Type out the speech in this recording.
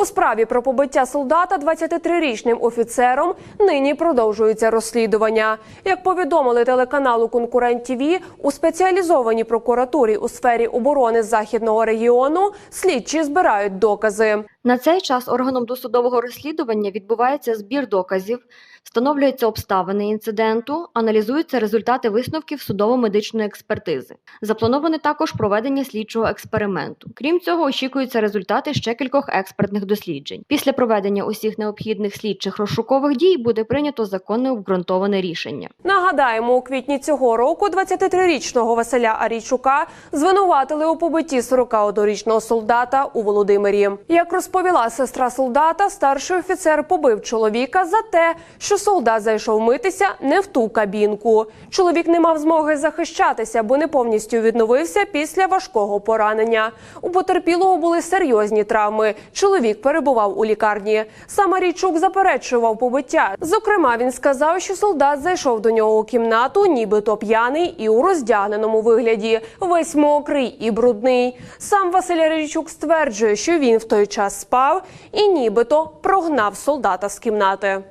У справі про побиття солдата 23-річним офіцером нині продовжується розслідування. Як повідомили телеканалу Конкурент ТІВІ, у спеціалізованій прокуратурі у сфері оборони західного регіону слідчі збирають докази. На цей час органом досудового розслідування відбувається збір доказів, встановлюються обставини інциденту, аналізуються результати висновків судово-медичної експертизи. Заплановане також проведення слідчого експерименту. Крім цього, очікуються результати ще кількох експертних досліджень. Після проведення усіх необхідних слідчих розшукових дій буде прийнято законне обґрунтоване рішення. Нагадаємо, у квітні цього року 23-річного Василя Арійчука звинуватили у побитті 41-річного солдата у Володимирі. Як розповіла сестра солдата, старший офіцер побив чоловіка за те, що солдат зайшов митися не в ту кабінку. Чоловік не мав змоги захищатися, бо не повністю відновився після важкого поранення. У потерпілого були серйозні травми. Чоловік перебував у лікарні. Сам Арійчук заперечував побиття. Зокрема, він сказав, що солдат зайшов до нього у кімнату, нібито п'яний і у роздягненому вигляді, весь мокрий і брудний. Сам Василь Арійчук стверджує, що він в той час спав і нібито прогнав солдата з кімнати.